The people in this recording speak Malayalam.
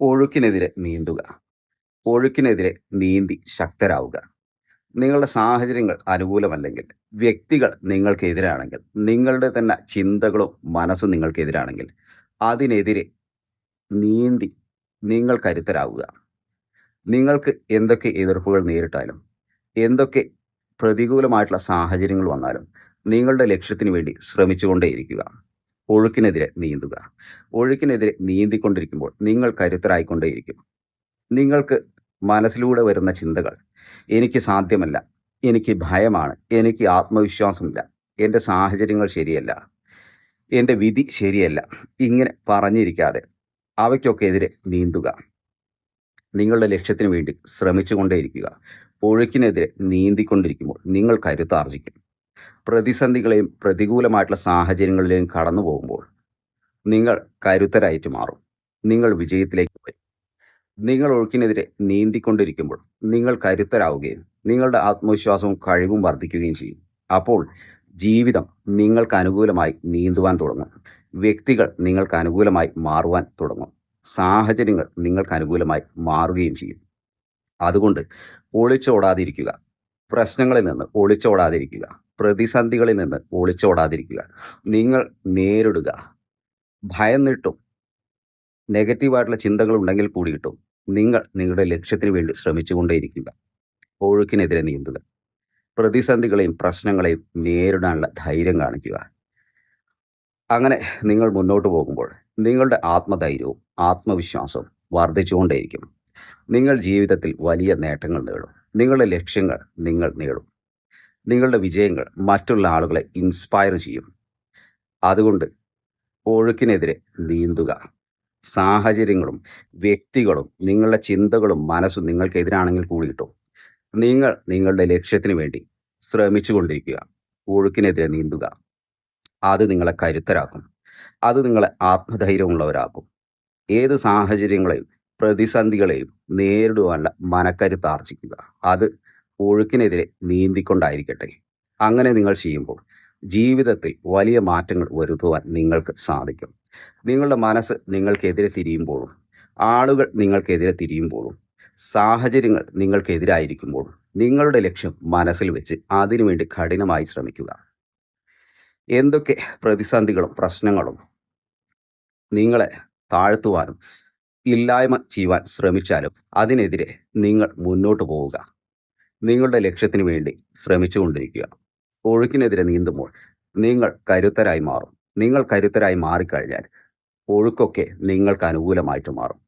ഒഴുക്കിനെതിരെ നീന്തുക. ഒഴുക്കിനെതിരെ നീന്തി ശക്തരാവുക. നിങ്ങളുടെ സാഹചര്യങ്ങൾ അനുകൂലമല്ലെങ്കിൽ വ്യക്തികൾ നിങ്ങൾക്കെതിരാണെങ്കിൽ നിങ്ങളുടെ തന്നെ ചിന്തകളും മനസ്സും നിങ്ങൾക്കെതിരാണെങ്കിൽ അതിനെതിരെ നീന്തി നിങ്ങൾ കരുത്തരാവുക. നിങ്ങൾക്ക് എന്തൊക്കെ എതിർപ്പുകൾ നേരിട്ടാലും എന്തൊക്കെ പ്രതികൂലമായിട്ടുള്ള സാഹചര്യങ്ങൾ വന്നാലും നിങ്ങളുടെ ലക്ഷ്യത്തിന് വേണ്ടി ശ്രമിച്ചുകൊണ്ടേയിരിക്കുക. ഒഴുക്കിനെതിരെ നീന്തുക. ഒഴുക്കിനെതിരെ നീന്തിക്കൊണ്ടിരിക്കുമ്പോൾ നിങ്ങൾ കരുത്തരായിക്കൊണ്ടേയിരിക്കും. നിങ്ങൾക്ക് മനസ്സിലൂടെ വരുന്ന ചിന്തകൾ എനിക്ക് സാധ്യമല്ല എനിക്ക് ഭയമാണ് എനിക്ക് ആത്മവിശ്വാസമില്ല എന്റെ സാഹചര്യങ്ങൾ ശരിയല്ല എന്റെ വിധി ശരിയല്ല ഇങ്ങനെ പറഞ്ഞിരിക്കാതെ അവയ്ക്കൊക്കെ എതിരെ നീന്തുക. നിങ്ങളുടെ ലക്ഷ്യത്തിന് വേണ്ടി ശ്രമിച്ചുകൊണ്ടേയിരിക്കുക. ഒഴുക്കിനെതിരെ നീന്തിക്കൊണ്ടിരിക്കുമ്പോൾ നിങ്ങൾ കരുത്താർജിക്കും. പ്രതിസന്ധികളെയും പ്രതികൂലമായിട്ടുള്ള സാഹചര്യങ്ങളിലെയും കടന്നു പോകുമ്പോൾ നിങ്ങൾ കരുത്തരായിട്ട് മാറും. നിങ്ങൾ വിജയത്തിലേക്ക് വരും നിങ്ങൾ ഒഴുക്കിനെതിരെ നീന്തിക്കൊണ്ടിരിക്കുമ്പോൾ നിങ്ങൾ കരുത്തരാവുകയും നിങ്ങളുടെ ആത്മവിശ്വാസവും കഴിവും വർദ്ധിക്കുകയും ചെയ്യും. അപ്പോൾ ജീവിതം നിങ്ങൾക്ക് അനുകൂലമായി നീന്തുവാൻ തുടങ്ങും. വ്യക്തികൾ നിങ്ങൾക്ക് അനുകൂലമായി മാറുവാൻ തുടങ്ങും. സാഹചര്യങ്ങൾ നിങ്ങൾക്ക് അനുകൂലമായി മാറുകയും ചെയ്യും. അതുകൊണ്ട് ഒളിച്ചോടാതിരിക്കുക. പ്രശ്നങ്ങളിൽ നിന്ന് ഒളിച്ചോടാതിരിക്കുക. പ്രതിസന്ധികളിൽ നിന്ന് ഒളിച്ചോടാതിരിക്കുക നിങ്ങൾ നേരിടുക. ഭയന്നിട്ടും നെഗറ്റീവായിട്ടുള്ള ചിന്തകൾ ഉണ്ടെങ്കിൽ കൂടി കിട്ടും. നിങ്ങൾ നിങ്ങളുടെ ലക്ഷ്യത്തിന് വേണ്ടി ശ്രമിച്ചുകൊണ്ടേയിരിക്കുക. ഒഴുക്കിനെതിരെ നീന്തുക. പ്രതിസന്ധികളെയും പ്രശ്നങ്ങളെയും നേരിടാനുള്ള ധൈര്യം കാണിക്കുക. അങ്ങനെ നിങ്ങൾ മുന്നോട്ട് പോകുമ്പോൾ നിങ്ങളുടെ ആത്മധൈര്യവും ആത്മവിശ്വാസവും വർദ്ധിച്ചുകൊണ്ടേയിരിക്കും. നിങ്ങൾ ജീവിതത്തിൽ വലിയ നേട്ടങ്ങൾ നേടും. നിങ്ങളുടെ ലക്ഷ്യങ്ങൾ നിങ്ങൾ നേടും. നിങ്ങളുടെ വിജയങ്ങൾ മറ്റുള്ള ആളുകളെ ഇൻസ്പയർ ചെയ്യും. അതുകൊണ്ട് ഒഴുക്കിനെതിരെ നീന്തുക. സാഹചര്യങ്ങളും വ്യക്തികളും നിങ്ങളുടെ ചിന്തകളും മനസ്സും നിങ്ങൾക്കെതിരാണെങ്കിൽ കൂടി കിട്ടും. നിങ്ങൾ നിങ്ങളുടെ ലക്ഷ്യത്തിന് വേണ്ടി ശ്രമിച്ചുകൊണ്ടിരിക്കുക. ഒഴുക്കിനെതിരെ നീന്തുക. അത് നിങ്ങളെ കരുത്തരാക്കും. അത് നിങ്ങളെ ആത്മധൈര്യമുള്ളവരാക്കും. ഏത് സാഹചര്യങ്ങളെയും പ്രതിസന്ധികളെയും നേരിടുവാനുള്ള മനക്കരുത്ത് ആർജിക്കുക. അത് ഒഴുക്കിനെതിരെ നീന്തിക്കൊണ്ടായിരിക്കട്ടെ. അങ്ങനെ നിങ്ങൾ ചെയ്യുമ്പോൾ ജീവിതത്തിൽ വലിയ മാറ്റങ്ങൾ വരുത്തുവാൻ നിങ്ങൾക്ക് സാധിക്കും. നിങ്ങളുടെ മനസ്സ് നിങ്ങൾക്കെതിരെ തിരിയുമ്പോഴും ആളുകൾ നിങ്ങൾക്കെതിരെ തിരിയുമ്പോഴും സാഹചര്യങ്ങൾ നിങ്ങൾക്കെതിരായിരിക്കുമ്പോഴും നിങ്ങളുടെ ലക്ഷ്യം മനസ്സിൽ വെച്ച് അതിനുവേണ്ടി കഠിനമായി ശ്രമിക്കുക. എന്തൊക്കെ പ്രതിസന്ധികളും പ്രശ്നങ്ങളും നിങ്ങളെ താഴ്ത്തുവാനും ഇല്ലായ്മ ചെയ്യുവാൻ ശ്രമിച്ചാലും അതിനെതിരെ നിങ്ങൾ മുന്നോട്ട് പോവുക. നിങ്ങളുടെ ലക്ഷ്യത്തിന് വേണ്ടി ശ്രമിച്ചുകൊണ്ടിരിക്കുക ഒഴുക്കിനെതിരെ നീന്തുമ്പോൾ നിങ്ങൾ കരുത്തരായി മാറും. നിങ്ങൾ കരുത്തരായി മാറിക്കഴിഞ്ഞാൽ ഒഴുക്കൊക്കെ നിങ്ങൾക്ക് അനുകൂലമായിട്ട് മാറും.